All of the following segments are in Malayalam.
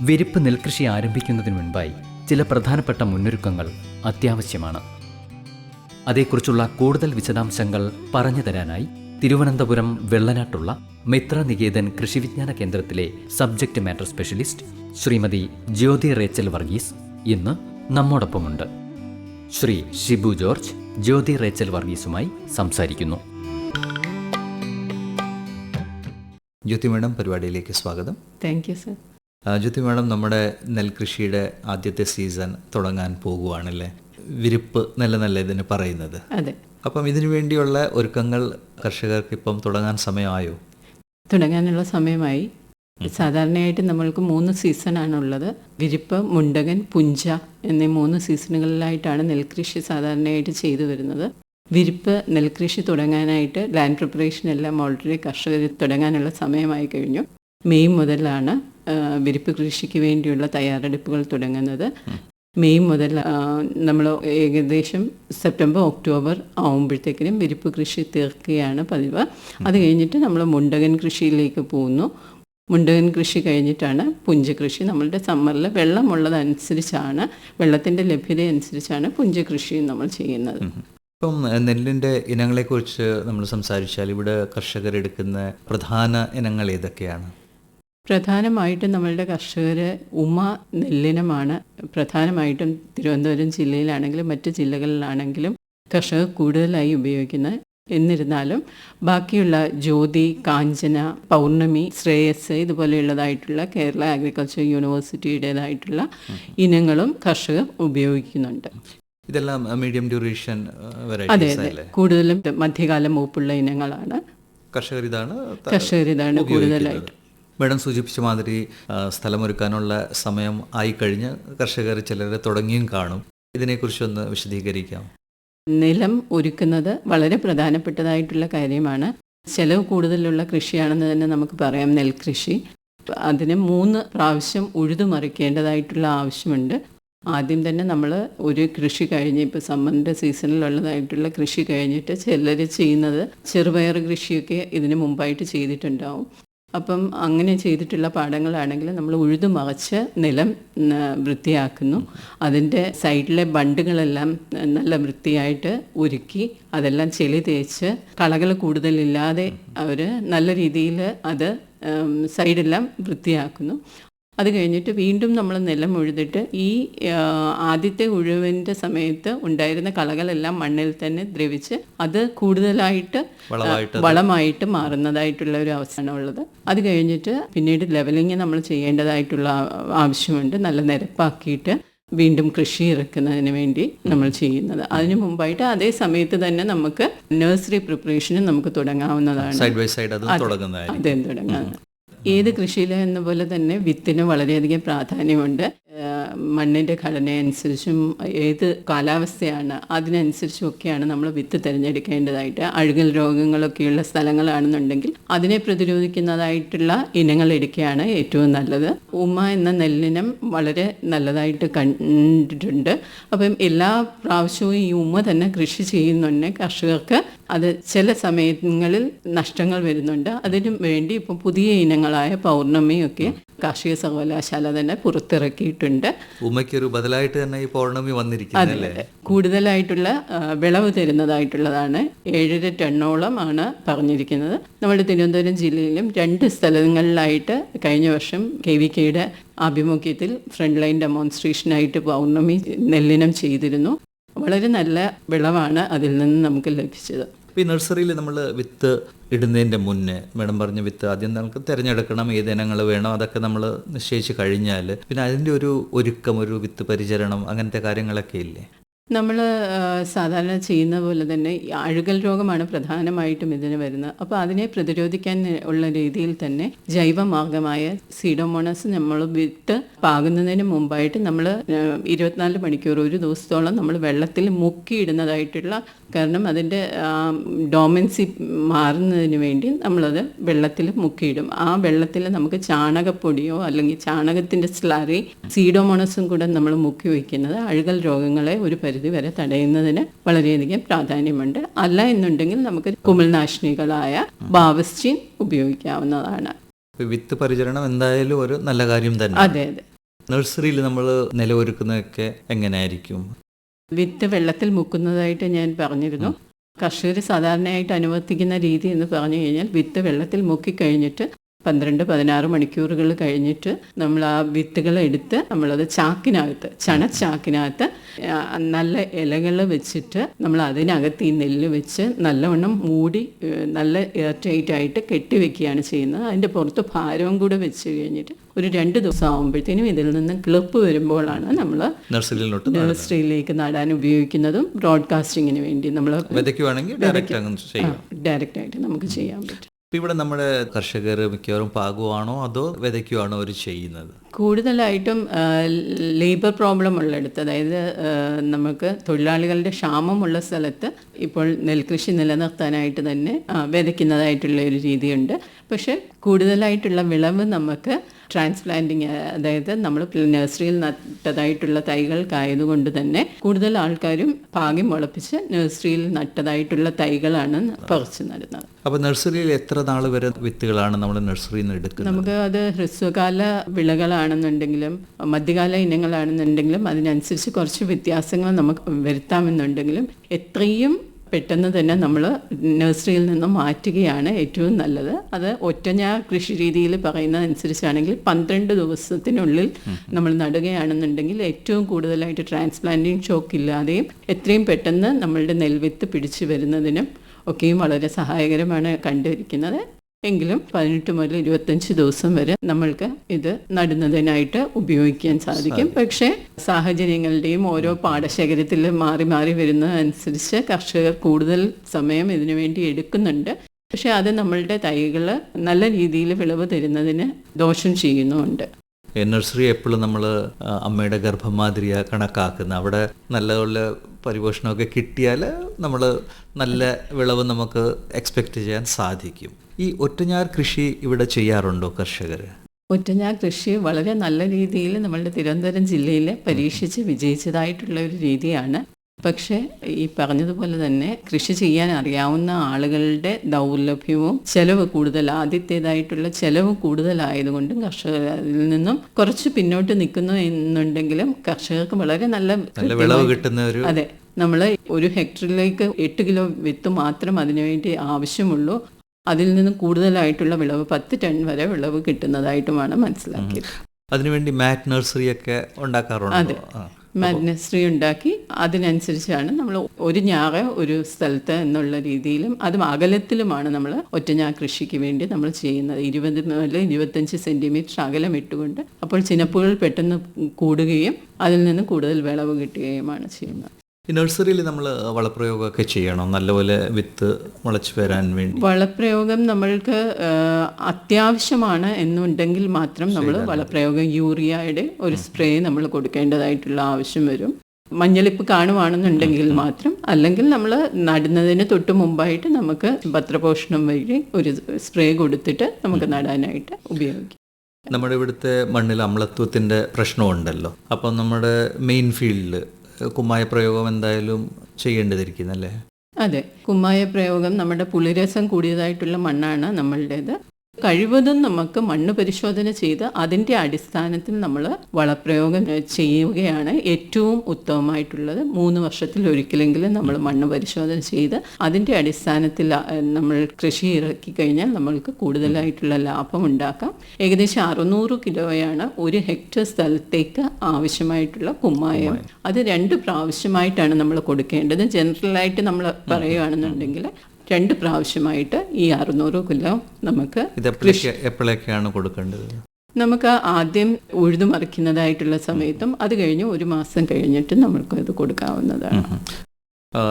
വിരിപ്പ് നെൽകൃഷി ആരംഭിക്കുന്നതിന് മുൻപായി ചില പ്രധാനപ്പെട്ട മുന്നൊരുക്കങ്ങൾ അത്യാവശ്യമാണ്. അതേക്കുറിച്ചുള്ള കൂടുതൽ വിശദാംശങ്ങൾ പറഞ്ഞു തരാനായി തിരുവനന്തപുരം വെള്ളനാട്ടുള്ള മിത്ര നികേതൻ കൃഷിവിജ്ഞാന കേന്ദ്രത്തിലെ subject matter specialist Shrimati Jyothi Rachel Varghese ഇന്ന് നമ്മോടൊപ്പമുണ്ട്. ശ്രീ ഷിബു ജോർജ് ജ്യോതി റേച്ചൽ വർഗീസുമായി സംസാരിക്കുന്നു. ജ്യോതി മാഡം പരിപാടിയിലേക്ക് സ്വാഗതം. Thank you sir. Jyothi madam നമ്മുടെ നെൽകൃഷിയുടെ ആദ്യത്തെ സീസൺ തുടങ്ങാൻ പോകുവാണല്ലേ? വിരിപ്പ് നല്ല നല്ല ഇതിന് പറയുന്നത്. അതെ. അപ്പം ഇതിനു വേണ്ടിയുള്ള ഒരുക്കങ്ങൾ കർഷകർക്ക് ഇപ്പം തുടങ്ങാൻ സമയമായോ? തുടങ്ങാനുള്ള സമയമായി. സാധാരണയായിട്ട് നമ്മൾക്ക് മൂന്ന് സീസണാണ് ഉള്ളത് വിരിപ്പ് മുണ്ടകൻ പുഞ്ച എന്നീ മൂന്ന് സീസണുകളിലായിട്ടാണ് നെൽകൃഷി സാധാരണയായിട്ട് ചെയ്തു വരുന്നത്. വിരിപ്പ് നെൽകൃഷി തുടങ്ങാനായിട്ട് ലാൻഡ് പ്രിപ്പറേഷൻ എല്ലാം ഓൾറെഡി കർഷകർ തുടങ്ങാനുള്ള സമയമായി കഴിഞ്ഞു. മെയ് മുതലാണ് വിരിപ്പ് കൃഷിക്ക് വേണ്ടിയുള്ള തയ്യാറെടുപ്പുകൾ തുടങ്ങുന്നത് മെയ് മുതൽ നമ്മൾ ഏകദേശം സെപ്റ്റംബർ ഒക്ടോബർ ആവുമ്പോഴത്തേക്കിനും വിരിപ്പ് കൃഷി തീർക്കുകയാണ് പതിവ്. അത് കഴിഞ്ഞിട്ട് നമ്മൾ മുണ്ടകൻ കൃഷിയിലേക്ക് പോകുന്നു. മുണ്ടകൻ കൃഷി കഴിഞ്ഞിട്ടാണ് പുഞ്ച കൃഷി. നമ്മളുടെ സമ്മറിൽ വെള്ളമുള്ളതനുസരിച്ചാണ് വെള്ളത്തിന്റെ ലഭ്യത അനുസരിച്ചാണ് പുഞ്ച നമ്മൾ ചെയ്യുന്നത്. ഇപ്പം നെല്ലിന്റെ ഇനങ്ങളെക്കുറിച്ച് നമ്മൾ സംസാരിച്ചാൽ ഇവിടെ കർഷകർ എടുക്കുന്ന പ്രധാന ഇനങ്ങൾ ഏതൊക്കെയാണ്? പ്രധാനമായിട്ടും നമ്മളുടെ കർഷകർ ഉമ നെല്ലിനമാണ് പ്രധാനമായിട്ടും തിരുവനന്തപുരം ജില്ലയിലാണെങ്കിലും മറ്റ് ജില്ലകളിലാണെങ്കിലും കർഷകർ കൂടുതലായി ഉപയോഗിക്കുന്നത്. എന്നിരുന്നാലും ബാക്കിയുള്ള ജ്യോതി കാഞ്ചന പൗർണമി ശ്രേയസ് ഇതുപോലെയുള്ളതായിട്ടുള്ള കേരള അഗ്രികൾച്ചർ യൂണിവേഴ്സിറ്റിയുടേതായിട്ടുള്ള ഇനങ്ങളും കർഷകർ ഉപയോഗിക്കുന്നുണ്ട്. ഇതെല്ലാം മീഡിയം ഡ്യൂറേഷൻ അതെ അതെ. കൂടുതലും മധ്യകാല മൂപ്പുള്ള ഇനങ്ങളാണ്. കർഷകർ ഇതാണ് കർഷകർ ഇതാണ് കൂടുതലായിട്ട്. മേഡം സൂചിപ്പിച്ച മാതിരി സ്ഥലമൊരുക്കാനുള്ള സമയം ആയിക്കഴിഞ്ഞ് കർഷകർ ചിലരെ തുടങ്ങിയും കാണും. ഇതിനെക്കുറിച്ചൊന്ന് വിശദീകരിക്കാം. നിലം ഒരുക്കുന്നത് വളരെ പ്രധാനപ്പെട്ടതായിട്ടുള്ള കാര്യമാണ്. ചെലവ് കൂടുതലുള്ള കൃഷിയാണെന്ന് തന്നെ നമുക്ക് പറയാം നെൽകൃഷി. അതിന് മൂന്ന് പ്രാവശ്യം ഉഴുതു മറിക്കേണ്ടതായിട്ടുള്ള ആവശ്യമുണ്ട്. ആദ്യം തന്നെ നമ്മൾ ഒരു കൃഷി കഴിഞ്ഞ് ഇപ്പോൾ സമ്മറിന്റെ സീസണിലുള്ളതായിട്ടുള്ള കൃഷി കഴിഞ്ഞിട്ട് ചിലർ ചെയ്യുന്നത് ചെറുപയർ കൃഷിയൊക്കെ ഇതിന് മുമ്പായിട്ട് ചെയ്തിട്ടുണ്ടാവും. അപ്പം അങ്ങനെ ചെയ്തിട്ടുള്ള പാടങ്ങളാണെങ്കിൽ നമ്മൾ ഉഴുതു മറച്ച് നിലം വൃത്തിയാക്കുന്നു. അതിന്റെ സൈഡിലെ ബണ്ടുകളെല്ലാം നല്ല വൃത്തിയായിട്ട് ഒരുക്കി അതെല്ലാം ചെളി തേച്ച് കളകൾ കൂടുതലില്ലാതെ അവർ നല്ല രീതിയിൽ അത് സൈഡെല്ലാം വൃത്തിയാക്കുന്നു. അത് കഴിഞ്ഞിട്ട് വീണ്ടും നമ്മൾ നിലം ഉഴുതിട്ട് ഈ ആദ്യത്തെ ഉഴുവിന്റെ സമയത്ത് ഉണ്ടായിരുന്ന കളകളെല്ലാം മണ്ണിൽ തന്നെ ദ്രവിച്ച് അത് കൂടുതലായിട്ട് വളമായിട്ട് മാറുന്നതായിട്ടുള്ള ഒരു അവസ്ഥയാണ് ഉള്ളത്. അത് കഴിഞ്ഞിട്ട് പിന്നീട് ലെവലിങ് നമ്മൾ ചെയ്യേണ്ടതായിട്ടുള്ള ആവശ്യമുണ്ട്. നല്ല നിരപ്പാക്കിയിട്ട് വീണ്ടും കൃഷി ഇറക്കുന്നതിന് വേണ്ടി നമ്മൾ ചെയ്യുന്നത്. അതിനു മുമ്പായിട്ട് അതേ സമയത്ത് തന്നെ നമുക്ക് നഴ്സറി പ്രിപ്പറേഷനും നമുക്ക് തുടങ്ങാവുന്നതാണ്. സൈഡ് ബൈ സൈഡ് അതേ തുടങ്ങാം ഏത് കൃഷിയിലും എന്ന പോലെ തന്നെ വിത്തിന് വളരെയധികം പ്രാധാന്യമുണ്ട്. മണ്ണിന്റെ ഘടനയനുസരിച്ചും ഏത് കാലാവസ്ഥയാണ് അതിനനുസരിച്ചും ഒക്കെയാണ് നമ്മൾ വിത്ത് തിരഞ്ഞെടുക്കേണ്ടതായിട്ട്. അഴുകൽ രോഗങ്ങളൊക്കെയുള്ള സ്ഥലങ്ങളാണെന്നുണ്ടെങ്കിൽ അതിനെ പ്രതിരോധിക്കുന്നതായിട്ടുള്ള ഇനങ്ങൾ എടുക്കുകയാണ് ഏറ്റവും നല്ലത്. ഉമ്മ എന്ന നെല്ലിനം വളരെ നല്ലതായിട്ട് കണ്ടിട്ടുണ്ട്. അപ്പം എല്ലാ പ്രാവശ്യവും ഈ ഉമ്മ തന്നെ കൃഷി ചെയ്യുന്നുണ്ട് കർഷകർക്ക്. അത് ചില സമയങ്ങളിൽ നഷ്ടങ്ങൾ വരുന്നുണ്ട്. അതിനും വേണ്ടി ഇപ്പം പുതിയ ഇനങ്ങളായ പൗർണമിയൊക്കെ കാർഷിക സർവകലാശാല തന്നെ പുറത്തിറക്കിയിട്ടുണ്ട്. ഉമ്മയ്ക്കൊരു ബദലായിട്ട് തന്നെ ഈ പൗർണമി വന്നിരിക്കുന്നത് കൂടുതലായിട്ടുള്ള വിളവ് തരുന്നതായിട്ടുള്ളതാണ്. ഏഴര ടണ്ണോളം ആണ് പറഞ്ഞിരിക്കുന്നത്. നമ്മുടെ തിരുവനന്തപുരം ജില്ലയിലും രണ്ട് സ്ഥലങ്ങളിലായിട്ട് കഴിഞ്ഞ വർഷം കെ വി കെയുടെ ആഭിമുഖ്യത്തിൽ ഫ്രണ്ട് ലൈൻ ഡെമോൺസ്ട്രേഷനായിട്ട് പൗർണമി നെല്ലിനം ചെയ്തിരുന്നു. വളരെ നല്ല വിളവാണ് അതിൽ നിന്ന് നമുക്ക് ലഭിച്ചത്. ഈ നഴ്സറിയിൽ നമ്മൾ വിത്ത് ഇടുന്നതിന്റെ മുന്നേ മേഡം പറഞ്ഞ വിത്ത് ആദ്യം നമുക്ക് തിരഞ്ഞെടുക്കണം ഏത് ഇനങ്ങൾ വേണം അതൊക്കെ നമ്മൾ നിശ്ചയിച്ച് കഴിഞ്ഞാൽ പിന്നെ അതിന്റെ ഒരു ഒരുക്കം ഒരു വിത്ത് പരിചരണം അങ്ങനത്തെ കാര്യങ്ങളൊക്കെ ഇല്ലേ? നമ്മൾ സാധാരണ ചെയ്യുന്ന പോലെ തന്നെ അഴുകൽ രോഗമാണ് പ്രധാനമായിട്ടും ഇതിന് വരുന്നത്. അപ്പോൾ അതിനെ പ്രതിരോധിക്കാൻ ഉള്ള രീതിയിൽ തന്നെ ജൈവമാർഗമായ സീഡോമോണസ് നമ്മൾ വിത്ത് പാകുന്നതിന് മുമ്പായിട്ട് നമ്മൾ ഇരുപത്തിനാല് മണിക്കൂർ ഒരു ദിവസത്തോളം നമ്മൾ വെള്ളത്തിൽ മുക്കിയിടുന്നതായിട്ടുള്ള കാരണം അതിന്റെ ഡോമൻസി മാറുന്നതിന് വേണ്ടി നമ്മളത് വെള്ളത്തിൽ മുക്കിയിടും. ആ വെള്ളത്തിൽ നമുക്ക് ചാണകപ്പൊടിയോ അല്ലെങ്കിൽ ചാണകത്തിന്റെ സ്ലറി സീഡോമോണസും കൂടെ നമ്മൾ മുക്കി വയ്ക്കുന്നത് അഴുകൽ രോഗങ്ങളെ ഒരു പരിധി വരെ തടയുന്നതിന് വളരെയധികം പ്രാധാന്യമുണ്ട്. അല്ല എന്നുണ്ടെങ്കിൽ നമുക്ക് കുമിൾനാശിനികളായ ബാവസ്റ്റീൻ ഉപയോഗിക്കാവുന്നതാണ്. വിത്ത് പരിചരണം എന്തായാലും ഒരു നല്ല കാര്യം തന്നെ. അതെ അതെ. നഴ്സറിയിൽ നമ്മൾ നിലവൊരുക്കുന്നതൊക്കെ എങ്ങനെയായിരിക്കും? വിത്ത് വെള്ളത്തിൽ മുക്കുന്നതായിട്ട് ഞാൻ പറഞ്ഞിരുന്നു. കർഷകർ സാധാരണയായിട്ട് അനുവർത്തിക്കുന്ന രീതി എന്ന് പറഞ്ഞു കഴിഞ്ഞാൽ വിത്ത് വെള്ളത്തിൽ മുക്കിക്കഴിഞ്ഞിട്ട് പന്ത്രണ്ട് പതിനാറ് മണിക്കൂറുകൾ കഴിഞ്ഞിട്ട് നമ്മൾ ആ വിത്തുകൾ എടുത്ത് നമ്മളത് ചാക്കിനകത്ത് ചണച്ചാക്കിനകത്ത് ചാക്കിനകത്ത് നല്ല ഇലകൾ വെച്ചിട്ട് നമ്മൾ അതിനകത്ത് ഈ നെല്ല് വെച്ച് നല്ലവണ്ണം മൂടി നല്ല എയർ ടൈറ്റ് ആയിട്ട് കെട്ടിവെക്കുകയാണ് ചെയ്യുന്നത്. അതിന്റെ പുറത്ത് ഭാരവും കൂടെ വെച്ച് കഴിഞ്ഞിട്ട് ഒരു രണ്ട് ദിവസം ആകുമ്പോഴത്തേനും ഇതിൽ നിന്ന് കിളിപ്പ് വരുമ്പോഴാണ് നമ്മൾ നഴ്സറിയിലോട്ട് നഴ്സറിയിലേക്ക് നടാൻ ഉപയോഗിക്കുന്നതും ബ്രോഡ്കാസ്റ്റിങ്ങിന് വേണ്ടി നമ്മൾ ഡയറക്റ്റ് ആയിട്ട് നമുക്ക് ചെയ്യാൻ പറ്റും. ഇവിടെ നമ്മുടെ കർഷകർ മിക്കവാറും പാകുവാണോ അതോ വിതയ്ക്കുവാണോ അവർ ചെയ്യുന്നത്? കൂടുതലായിട്ടും ലേബർ പ്രോബ്ലം ഉള്ളിടത്ത് അതായത് നമുക്ക് തൊഴിലാളികളുടെ ക്ഷാമമുള്ള സ്ഥലത്ത് ഇപ്പോൾ നെൽകൃഷി നിലനിർത്താനായിട്ട് തന്നെ വിതയ്ക്കുന്നതായിട്ടുള്ള ഒരു രീതിയുണ്ട്. പക്ഷെ കൂടുതലായിട്ടുള്ള വിളവ് നമുക്ക് ട്രാൻസ്പ്ലാന്റിങ് അതായത് നമ്മൾ നഴ്സറിയിൽ നട്ടതായിട്ടുള്ള തൈകൾക്കായതുകൊണ്ട് തന്നെ കൂടുതൽ ആൾക്കാരും പാകി മുളപ്പിച്ച് നഴ്സറിയിൽ നട്ടതായിട്ടുള്ള തൈകളാണ് പറിച്ചു നടുന്നത്. അപ്പോൾ നഴ്സറിയിൽ എത്ര നാൾ വരെ വിത്തുകളാണ് നമ്മൾ നഴ്സറിയിൽ നിന്ന് എടുക്കുന്നത്? നമുക്ക് അത് ഹ്രസ്വകാല വിളകളാണെന്നുണ്ടെങ്കിലും മധ്യകാല ഇനങ്ങളാണെന്നുണ്ടെങ്കിലും അതിനനുസരിച്ച് കുറച്ച് വ്യത്യാസങ്ങൾ നമുക്ക് വരുത്താമെന്നുണ്ടെങ്കിലും എത്രയും പെട്ടെന്ന് തന്നെ നമ്മൾ നഴ്സറിയിൽ നിന്ന് മാറ്റുകയാണ് ഏറ്റവും നല്ലത്. അത് ഒറ്റഞ്ഞ കൃഷി രീതിയിൽ പറയുന്നതനുസരിച്ചാണെങ്കിൽ പന്ത്രണ്ട് ദിവസത്തിനുള്ളിൽ നമ്മൾ നടുകയാണെന്നുണ്ടെങ്കിൽ ഏറ്റവും കൂടുതലായിട്ട് ട്രാൻസ്പ്ലാന്റിങ് ഷോക്ക് ഇല്ലാതെയും എത്രയും പെട്ടെന്ന് നമ്മളുടെ നെൽവിത്ത് പിടിച്ചു വരുന്നതിനും ഒക്കെയും വളരെ സഹായകരമാണ് കണ്ടിരിക്കുന്നത് എങ്കിലും പതിനെട്ട് മുതൽ ഇരുപത്തഞ്ച് ദിവസം വരെ നമ്മൾക്ക് ഇത് നടുന്നതിനായിട്ട് ഉപയോഗിക്കാൻ സാധിക്കും. പക്ഷേ സാഹചര്യങ്ങളുടെയും ഓരോ പാടശേഖരത്തിൽ മാറി മാറി വരുന്നതനുസരിച്ച് കർഷകർ കൂടുതൽ സമയം ഇതിനു വേണ്ടി എടുക്കുന്നുണ്ട്. പക്ഷെ അത് നമ്മളുടെ തൈകൾ നല്ല രീതിയിൽ വിളവ് തരുന്നതിന് ദോഷം ചെയ്യുന്നുമുണ്ട്. ഈ നഴ്സറി എപ്പോഴും നമ്മൾ അമ്മയുടെ ഗർഭം മാതിരിയാ കണക്കാക്കുന്ന. അവിടെ നല്ല പരിപോഷണമൊക്കെ കിട്ടിയാൽ നമ്മൾ നല്ല വിളവ് നമുക്ക് എക്സ്പെക്റ്റ് ചെയ്യാൻ സാധിക്കും. ഈ ഒറ്റഞ്ഞാർ കൃഷി ഇവിടെ ചെയ്യാറുണ്ടോ കർഷകർ? ഒറ്റഞ്ഞാർ കൃഷി വളരെ നല്ല രീതിയിൽ നമ്മളുടെ തിരുവനന്തപുരം ജില്ലയിൽ പരീക്ഷിച്ച് വിജയിച്ചതായിട്ടുള്ള ഒരു രീതിയാണ്. പക്ഷേ ഈ പറഞ്ഞതുപോലെ തന്നെ കൃഷി ചെയ്യാൻ അറിയാവുന്ന ആളുകളുടെ ദൗർലഭ്യവും ചെലവ് കൂടുതൽ ആദ്യത്തേതായിട്ടുള്ള ചെലവ് കൂടുതലായതുകൊണ്ടും കർഷകരിൽ അതിൽ നിന്നും കുറച്ച് പിന്നോട്ട് നിൽക്കുന്നു എന്നുണ്ടെങ്കിലും കർഷകർക്ക് വളരെ നല്ല നല്ല വിളവ് കിട്ടുന്ന ഒരു അതെ നമ്മൾ ഒരു ഹെക്ടറിലേക്ക് എട്ട് കിലോ വിത്ത് മാത്രം അതിനുവേണ്ടി ആവശ്യമുള്ളൂ. അതിൽ നിന്നും കൂടുതലായിട്ടുള്ള വിളവ് പത്ത് ടൺ വരെ വിളവ് കിട്ടുന്നതായിട്ടുമാണ് മനസ്സിലാക്കിയത്. അതിനുവേണ്ടി മാറ്റ് നഴ്സറി ഒക്കെ ഉണ്ടാക്കാറുണ്ട്? അതെ. മാറ്റ് നഴ്സറി ഉണ്ടാക്കി അതിനനുസരിച്ചാണ് നമ്മൾ ഒരു ഞാറ് ഒരു സ്ഥലത്ത് എന്നുള്ള രീതിയിലും അതും അകലത്തിലുമാണ് നമ്മൾ ഒറ്റഞ്ഞാ കൃഷിക്ക് വേണ്ടി നമ്മൾ ചെയ്യുന്നത്. ഇരുപത് മുതൽ ഇരുപത്തഞ്ച് സെന്റിമീറ്റർ അകലം ഇട്ടുകൊണ്ട് അപ്പോൾ ചിനപ്പുകൾ പെട്ടെന്ന് കൂടുകയും അതിൽ നിന്ന് കൂടുതൽ വിളവ് കിട്ടുകയുമാണ് ചെയ്യുന്നത്. ഈ നഴ്സറിയിൽ നമ്മൾ വളപ്രയോഗമൊക്കെ ചെയ്യണം. നല്ലപോലെ വിത്ത് മുളച്ചു വരാൻ വേണ്ടി. വളപ്രയോഗം നമ്മൾക്ക് അത്യാവശ്യമാണ് എന്നുണ്ടെങ്കിൽ മാത്രം നമ്മൾ വളപ്രയോഗം യൂറിയയുടെ ഒരു സ്പ്രേ നമ്മൾ കൊടുക്കേണ്ടതായിട്ടുള്ള ആവശ്യം വരും. മഞ്ഞളിപ്പ് കാണുവാണെന്നുണ്ടെങ്കിൽ മാത്രം. അല്ലെങ്കിൽ നമ്മൾ നടുന്നതിന് തൊട്ട് മുമ്പായിട്ട് നമുക്ക് പത്രപോഷണം വഴി ഒരു സ്പ്രേ കൊടുത്തിട്ട് നമുക്ക് നടാനായിട്ട് ഉപയോഗിക്കാം. നമ്മുടെ ഇവിടുത്തെ മണ്ണിൽ അമ്ലത്വത്തിന്റെ പ്രശ്നമുണ്ടല്ലോ. അപ്പം നമ്മുടെ മെയിൻ ഫീൽഡിൽ കുമ്മായ പ്രയോഗം എന്തായാലും ചെയ്യേണ്ടതിരിക്കുന്നല്ലേ? അതെ. കുമ്മായ പ്രയോഗം നമ്മുടെ പുളിരസം കൂടിയതായിട്ടുള്ള മണ്ണാണ് നമ്മളുടേത്. കഴിവതും നമുക്ക് മണ്ണ് പരിശോധന ചെയ്ത് അതിന്റെ അടിസ്ഥാനത്തിൽ നമ്മൾ വളപ്രയോഗം ചെയ്യുകയാണ്. ഏറ്റവും ഉത്തമമായിട്ടുള്ളത് മൂന്ന് വർഷത്തിൽ ഒരിക്കലെങ്കിലും നമ്മൾ മണ്ണ് പരിശോധന ചെയ്ത് അതിന്റെ അടിസ്ഥാനത്തിൽ നമ്മൾ കൃഷി ഇറക്കി കഴിഞ്ഞാൽ നമ്മൾക്ക് കൂടുതലായിട്ടുള്ള ലാഭം ഉണ്ടാക്കാം. ഏകദേശം അറുന്നൂറ് കിലോയാണ് ഒരു ഹെക്ടർ സ്ഥലത്തേക്ക് ആവശ്യമായിട്ടുള്ള കുമ്മായം. അത് രണ്ട് പ്രാവശ്യമായിട്ടാണ് നമ്മൾ കൊടുക്കേണ്ടത്. ജനറലായിട്ട് നമ്മൾ പറയുകയാണെന്നുണ്ടെങ്കിൽ രണ്ട് പ്രാവശ്യമായിട്ട് ഈ അറുന്നൂറ് കിലോ നമുക്ക് എപ്പോഴൊക്കെയാണ് കൊടുക്കേണ്ടത്? നമുക്ക് ആദ്യം ഉഴുതു മറിക്കുന്നതായിട്ടുള്ള സമയത്തും അത് കഴിഞ്ഞ് ഒരു മാസം കഴിഞ്ഞിട്ട് നമ്മൾക്ക് ഇത് കൊടുക്കാവുന്നതാണ്.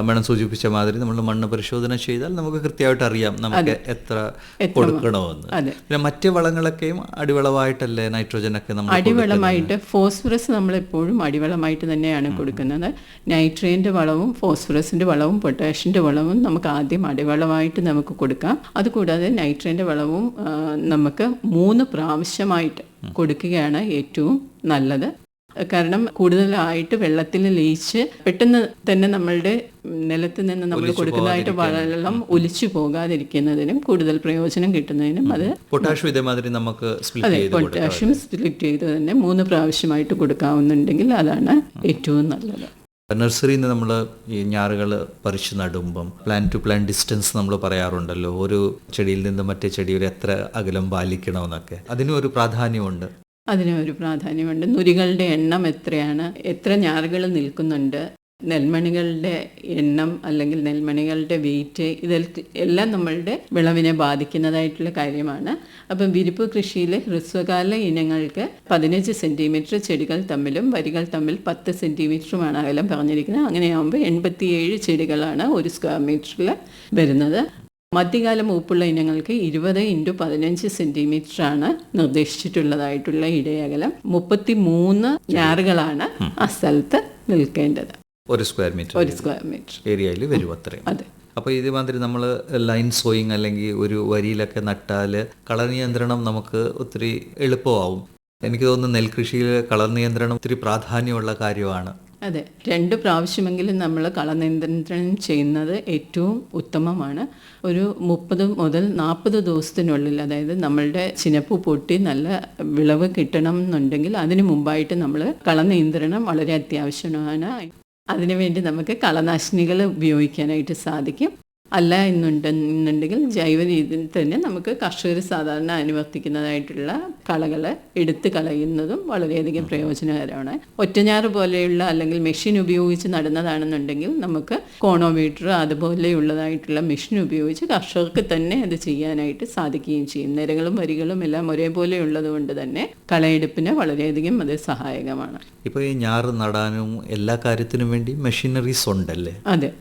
മേഡം സൂചിപ്പിച്ച മാതിരി നമ്മൾ മണ്ണ് പരിശോധന ചെയ്താൽ നമുക്ക് കൃത്യമായിട്ട് അറിയാം നമുക്ക് എത്ര കൊടുക്കണമെന്ന്. പിന്നെ മറ്റ് വളങ്ങളൊക്കെയും അടിവളമായിട്ടല്ലേ നൈട്രോജൻ ഒക്കെ നമ്മൾ അടിവളമായിട്ട് ഫോസ്ഫറസ് നമ്മൾ എപ്പോഴും അടിവളമായിട്ട് തന്നെയാണ് കൊടുക്കുന്നത്. നൈട്രേന്റെ വളവും ഫോസ്ഫറസിന്റെ വളവും പൊട്ടാഷ്യന്റെ വളവും നമുക്ക് ആദ്യം അടിവളമായിട്ട് നമുക്ക് കൊടുക്കാം. അതുകൂടാതെ നൈട്രേന്റെ വളവും നമുക്ക് മൂന്ന് പ്രാവശ്യമായിട്ട് കൊടുക്കുകയാണ് ഏറ്റവും നല്ലത്. കാരണം കൂടുതലായിട്ട് വെള്ളത്തിൽ ലയിച്ച് പെട്ടെന്ന് തന്നെ നമ്മളുടെ നിലത്ത് നിന്ന് നമ്മൾ കൊടുക്കുന്നതായിട്ട് വെള്ളം ഒലിച്ചു പോകാതിരിക്കുന്നതിനും കൂടുതൽ പ്രയോജനം കിട്ടുന്നതിനും അത് പൊട്ടാഷ്യം ഇതേമാതിരി നമുക്ക് അതെ പൊട്ടാഷ്യം സ്പ്ലിറ്റ് ചെയ്ത് തന്നെ മൂന്ന് പ്രാവശ്യമായിട്ട് കൊടുക്കാവുന്നുണ്ടെങ്കിൽ അതാണ് ഏറ്റവും നല്ലത്. നഴ്സറിയിൽ നിന്ന് നമ്മൾ ഈ ഞാറുകൾ പറിച്ചു നടുമ്പം പ്ലാൻ ടു പ്ലാൻ ഡിസ്റ്റൻസ് നമ്മൾ പറയാറുണ്ടല്ലോ. ഒരു ചെടിയിൽ നിന്ന് മറ്റേ ചെടി ഒരു എത്ര അകലം പാലിക്കണമെന്നൊക്കെ. അതിനും ഒരു പ്രാധാന്യമുണ്ട്. അതിന് ഒരു പ്രാധാന്യമുണ്ട്. നുരികളുടെ എണ്ണം എത്രയാണ്? എത്ര ഞാറുകൾ നിൽക്കുന്നുണ്ട്? നെൽമണികളുടെ എണ്ണം അല്ലെങ്കിൽ നെൽമണികളുടെ വെയിറ്റ് ഇതിൽ എല്ലാം നമ്മളുടെ വിളവിനെ ബാധിക്കുന്നതായിട്ടുള്ള കാര്യമാണ്. അപ്പം വിരിപ്പ് കൃഷിയിൽ ഹ്രസ്വകാല ഇനങ്ങൾക്ക് പതിനഞ്ച് സെന്റിമീറ്റർ ചെടികൾ തമ്മിലും വരികൾ തമ്മിൽ പത്ത് സെന്റിമീറ്ററുമാണ് അകലം പറഞ്ഞിരിക്കുന്നത്. അങ്ങനെയാകുമ്പോൾ എൺപത്തിയേഴ് ചെടികളാണ് ഒരു സ്ക്വയർ മീറ്ററിൽ വരുന്നത്. മധ്യകാല മൂപ്പുള്ള ഇനങ്ങൾക്ക് ഇരുപത് ഇന്റു പതിനഞ്ച് സെന്റിമീറ്റർ ആണ് നിർദ്ദേശിച്ചിട്ടുള്ളതായിട്ടുള്ള ഇടയകലം. മുപ്പത്തി മൂന്ന് ഞാറുകളാണ് ആ സ്ഥലത്ത് നിൽക്കേണ്ടത്. ഒരു സ്ക്വയർ മീറ്റർ ഒരു സ്ക്വയർ മീറ്റർ. ഏരിയയിൽ വരും അത്രയും. അതെ. അപ്പോൾ ഇതേമാതിരി നമ്മൾ ലൈൻ സോയിങ് അല്ലെങ്കിൽ ഒരു വരിയിലൊക്കെ നട്ടാൽ കളർ നിയന്ത്രണം നമുക്ക് ഒത്തിരി എളുപ്പമാവും. എനിക്ക് തോന്നുന്നു നെൽകൃഷിയിൽ കളർ നിയന്ത്രണം ഒത്തിരി പ്രാധാന്യമുള്ള കാര്യമാണ്. അതെ രണ്ട് പ്രാവശ്യമെങ്കിലും നമ്മൾ കളനിയന്ത്രണം ചെയ്യുന്നത് ഏറ്റവും ഉത്തമമാണ്. ഒരു മുപ്പത് മുതൽ നാൽപ്പത് ദിവസത്തിനുള്ളിൽ അതായത് നമ്മളുടെ ചിനപ്പ് പൊട്ടി നല്ല വിളവ് കിട്ടണം എന്നുണ്ടെങ്കിൽ അതിനു മുമ്പായിട്ട് നമ്മൾ കളനിയന്ത്രണം വളരെ അത്യാവശ്യമാണ്. അതിനുവേണ്ടി നമുക്ക് കളനാശിനികൾ ഉപയോഗിക്കാനായിട്ട് സാധിക്കും. അല്ല എന്നുണ്ട് എന്നുണ്ടെങ്കിൽ ജൈവ രീതിയിൽ തന്നെ നമുക്ക് കർഷകർ സാധാരണ അനുവർത്തിക്കുന്നതായിട്ടുള്ള കളകൾ എടുത്ത് കളയുന്നതും വളരെയധികം പ്രയോജനകരമാണ്. ഒറ്റഞ്ഞാറ് പോലെയുള്ള അല്ലെങ്കിൽ മെഷീൻ ഉപയോഗിച്ച് നടുന്നതാണെന്നുണ്ടെങ്കിൽ നമുക്ക് കോണോമീറ്റർ അതുപോലെയുള്ളതായിട്ടുള്ള മെഷീൻ ഉപയോഗിച്ച് കർഷകർക്ക് തന്നെ അത് ചെയ്യാനായിട്ട് സാധിക്കുകയും ചെയ്യും. നിരകളും വരികളും എല്ലാം ഒരേപോലെ ഉള്ളതുകൊണ്ട് തന്നെ കളയെടുപ്പിന് വളരെയധികം അത് സഹായകമാണ്. ഇപ്പോൾ ഈ ഞാറ് നടാനും എല്ലാ കാര്യത്തിനും വേണ്ടി മെഷീനറീസ് ഉണ്ടല്ലേ? അതെ.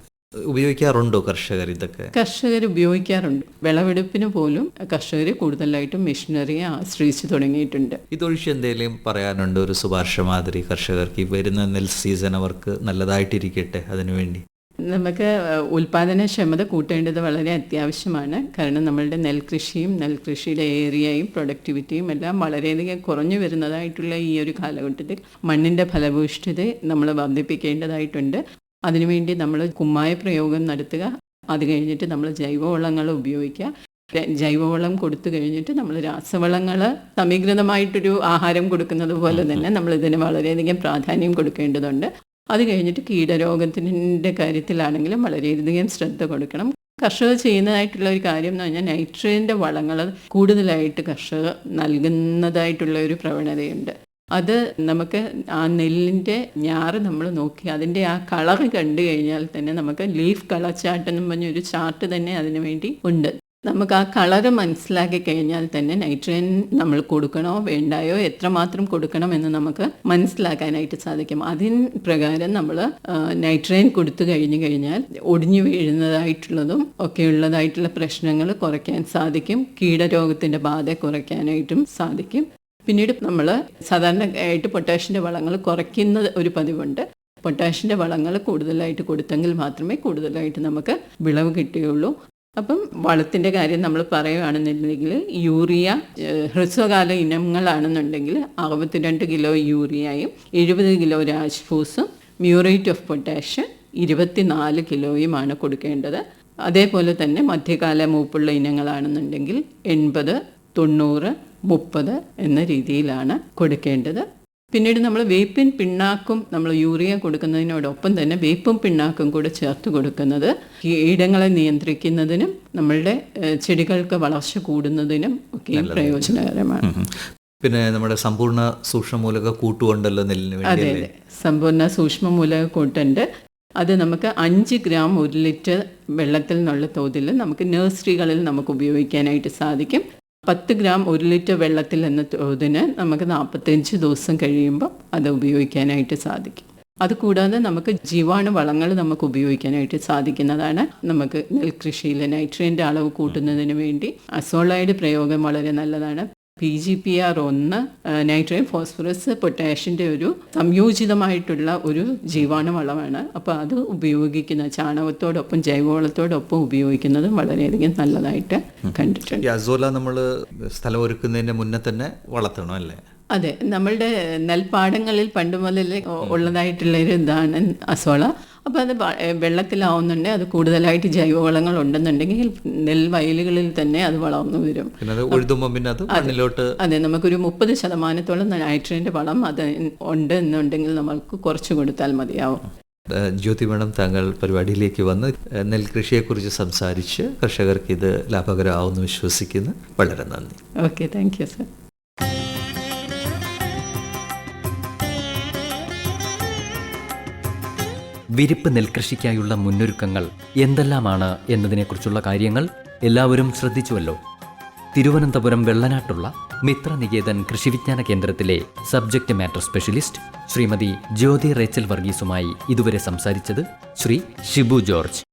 ഉപയോഗിക്കാറുണ്ടോ കർഷകർ ഇതൊക്കെ? കർഷകർ ഉപയോഗിക്കാറുണ്ട്. വിളവെടുപ്പിന് പോലും കർഷകർ കൂടുതലായിട്ടും മെഷീനറിയെ ആശ്രയിച്ച് തുടങ്ങിയിട്ടുണ്ട്. ഇതൊഴിച്ച് എന്തെങ്കിലും പറയാനുണ്ട്? ഒരു ശുപാർശ മാതിരി കർഷകർക്ക് ഈ വരുന്ന നെൽ സീസൺ അവർക്ക് നല്ലതായിട്ടിരിക്കട്ടെ അതിനുവേണ്ടി നമുക്ക് ഉൽപാദനക്ഷമത കൂട്ടേണ്ടത് വളരെ അത്യാവശ്യമാണ്. കാരണം നമ്മളുടെ നെൽകൃഷിയും നെൽകൃഷിയുടെ ഏരിയയും പ്രൊഡക്ടിവിറ്റിയും എല്ലാം വളരെയധികം കുറഞ്ഞു വരുന്നതായിട്ടുള്ള ഈ ഒരു കാലഘട്ടത്തിൽ മണ്ണിന്റെ ഫലഭൂഷ്ഠത നമ്മൾ വർദ്ധിപ്പിക്കേണ്ടതായിട്ടുണ്ട്. അതിനുവേണ്ടി നമ്മൾ കുമ്മായ പ്രയോഗം നടത്തുക. അത് കഴിഞ്ഞിട്ട് നമ്മൾ ജൈവവളങ്ങൾ ഉപയോഗിക്കുക. ജൈവവളം കൊടുത്തു കഴിഞ്ഞിട്ട് നമ്മൾ രാസവളങ്ങൾ സമീകൃതമായിട്ടൊരു ആഹാരം കൊടുക്കുന്നത് പോലെ തന്നെ നമ്മൾ ഇതിന് വളരെയധികം പ്രാധാന്യം കൊടുക്കേണ്ടതുണ്ട്. അത് കഴിഞ്ഞിട്ട് കീടരോഗത്തിന്റെ കാര്യത്തിലാണെങ്കിലും വളരെയധികം ശ്രദ്ധ കൊടുക്കണം. കർഷകർ ചെയ്യുന്നതായിട്ടുള്ള ഒരു കാര്യം എന്ന് പറഞ്ഞാൽ നൈട്രജന്റെ വളങ്ങൾ കൂടുതലായിട്ട് കർഷകർ നൽകുന്നതായിട്ടുള്ള ഒരു പ്രവണതയുണ്ട്. അത് നമുക്ക് ആ നെല്ലിന്റെ ഞാറ് നമ്മൾ നോക്കി അതിന്റെ ആ കളർ കണ്ടു കഴിഞ്ഞാൽ തന്നെ നമുക്ക് ലീഫ് കളർ ചാർട്ട് എന്നും പറഞ്ഞ ഒരു ചാർട്ട് തന്നെ അതിനു വേണ്ടി ഉണ്ട്. നമുക്ക് ആ കളറ് മനസ്സിലാക്കി കഴിഞ്ഞാൽ തന്നെ നൈട്രജൻ നമ്മൾ കൊടുക്കണോ വേണ്ടായോ എത്രമാത്രം കൊടുക്കണം എന്ന് നമുക്ക് മനസ്സിലാക്കാനായിട്ട് സാധിക്കും. അതിന് പ്രകാരം നമ്മൾ നൈട്രജൻ കൊടുത്തു കഴിഞ്ഞു കഴിഞ്ഞാൽ ഒടിഞ്ഞു വീഴുന്നതായിട്ടുള്ളതും ഒക്കെ ഉള്ളതായിട്ടുള്ള പ്രശ്നങ്ങൾ കുറയ്ക്കാൻ സാധിക്കും. കീടരോഗത്തിന്റെ ബാധ കുറയ്ക്കാനായിട്ടും സാധിക്കും. പിന്നീട് നമ്മൾ സാധാരണയായിട്ട് പൊട്ടാഷിന്റെ വളങ്ങൾ കുറയ്ക്കുന്ന ഒരു പതിവുണ്ട്. പൊട്ടാഷിന്റെ വളങ്ങൾ കൂടുതലായിട്ട് കൊടുത്തെങ്കിൽ മാത്രമേ കൂടുതലായിട്ട് നമുക്ക് വിളവ് കിട്ടുകയുള്ളൂ. അപ്പം വളത്തിന്റെ കാര്യം നമ്മൾ പറയുകയാണെന്നുണ്ടെങ്കിൽ യൂറിയ ഹ്രസ്വകാല ഇനങ്ങളാണെന്നുണ്ടെങ്കിൽ അറുപത്തിരണ്ട് കിലോ യൂറിയയും എഴുപത് കിലോ രാജ്ഫൂസും മ്യൂറേറ്റ് ഓഫ് പൊട്ടാഷ് ഇരുപത്തിനാല് കിലോയുമാണ് കൊടുക്കേണ്ടത്. അതേപോലെ തന്നെ മധ്യകാല മൂപ്പുള്ള ഇനങ്ങളാണെന്നുണ്ടെങ്കിൽ എൺപത് തൊണ്ണൂറ് മുപ്പത് എന്ന രീതിയിലാണ് കൊടുക്കേണ്ടത്. പിന്നീട് നമ്മൾ വേപ്പിൻ പിണ്ണാക്കും നമ്മൾ യൂറിയ കൊടുക്കുന്നതിനോടൊപ്പം തന്നെ വേപ്പും പിണ്ണാക്കും കൂടെ ചേർത്ത് കൊടുക്കുന്നത്. കീടങ്ങളെ നിയന്ത്രിക്കുന്നതിനും നമ്മളുടെ ചെടികൾക്ക് വളർച്ച കൂടുന്നതിനും ഒക്കെയും പ്രയോജനകരമാണ്. പിന്നെ നമ്മുടെ സമ്പൂർണ സൂക്ഷ്മമൂലക കൂട്ടുകൊണ്ടല്ലോ നെല്ലിന് അതെ അതെ. സമ്പൂർണ സൂക്ഷ്മമൂലക കൂട്ടുണ്ട്. അത് നമുക്ക് അഞ്ച് ഗ്രാം ഒരു ലിറ്റർ വെള്ളത്തിൽ നിന്നുള്ള തോതിൽ നമുക്ക് നഴ്സറികളിൽ നമുക്ക് ഉപയോഗിക്കാനായിട്ട് സാധിക്കും. പത്ത് ഗ്രാം ഒരു ലിറ്റർ വെള്ളത്തിൽ എന്ന തോതിന് നമുക്ക് നാൽപ്പത്തഞ്ച് ദിവസം കഴിയുമ്പോൾ അത് ഉപയോഗിക്കാനായിട്ട് സാധിക്കും. അതുകൂടാതെ നമുക്ക് ജീവാണു വളങ്ങൾ നമുക്ക് ഉപയോഗിക്കാനായിട്ട് സാധിക്കുന്നതാണ്. നമുക്ക് നെൽകൃഷിയിൽ നൈട്രജന്റെ അളവ് കൂട്ടുന്നതിന് വേണ്ടി. അസോളൈഡ് പ്രയോഗം വളരെ നല്ലതാണ്. പി ജി പി ആർ ഒന്ന് നൈട്രജൻ ഫോസ്ഫറസ് പൊട്ടാഷ്യന്റെ ഒരു സംയോജിതമായിട്ടുള്ള ഒരു ജീവാണു വളമാണ്. അപ്പോൾ അത് ഉപയോഗിക്കുന്ന ചാണകത്തോടൊപ്പം ജൈവവളത്തോടൊപ്പം ഉപയോഗിക്കുന്നതും വളരെയധികം നല്ലതായിട്ട് കണ്ടിട്ടുണ്ട്. അസോല നമ്മൾ സ്ഥലം ഒരുക്കുന്നതിന് മുന്നേ തന്നെ വളർത്തണം അല്ലേ? അതെ. നമ്മളുടെ നെൽപ്പാടങ്ങളിൽ പണ്ട് മുതൽ ഉള്ളതായിട്ടുള്ള ഒരു ഇതാണ് അസോള. അപ്പോൾ അത് വെള്ളത്തിലാവുന്നുണ്ട്. അത് കൂടുതലായിട്ട് ജൈവവളങ്ങൾ ഉണ്ടെന്നുണ്ടെങ്കിൽ നെൽവയലുകളിൽ തന്നെ അത് വളർന്നു വരും. അത് നമുക്കൊരു മുപ്പത് ശതമാനത്തോളം നൈട്രജന്റെ വളം അത് ഉണ്ട് എന്നുണ്ടെങ്കിൽ നമുക്ക് കുറച്ച് കൊടുത്താൽ മതിയാവും. ജ്യോതി മേഡം താങ്കൾ പരിപാടിയിലേക്ക് വന്ന് നെൽകൃഷിയെക്കുറിച്ച് സംസാരിച്ച് കർഷകർക്ക് ഇത് ലാഭകരമാവുമെന്ന് വിശ്വസിക്കുന്നു. വളരെ നന്ദി. Okay thank you sir. വിരിപ്പ് നെൽകൃഷിക്കായുള്ള മുന്നൊരുക്കങ്ങൾ എന്തെല്ലാമാണ് എന്നതിനെക്കുറിച്ചുള്ള കാര്യങ്ങൾ എല്ലാവരും ശ്രദ്ധിച്ചുവല്ലോ. തിരുവനന്തപുരം വെള്ളനാട്ടുള്ള മിത്രനികേതൻ കൃഷിവിജ്ഞാന കേന്ദ്രത്തിലെ subject matter specialist Shrimati Jyothi Rachel വർഗീസുമായി ഇതുവരെ സംസാരിച്ചത് ശ്രീ ഷിബു ജോർജ്.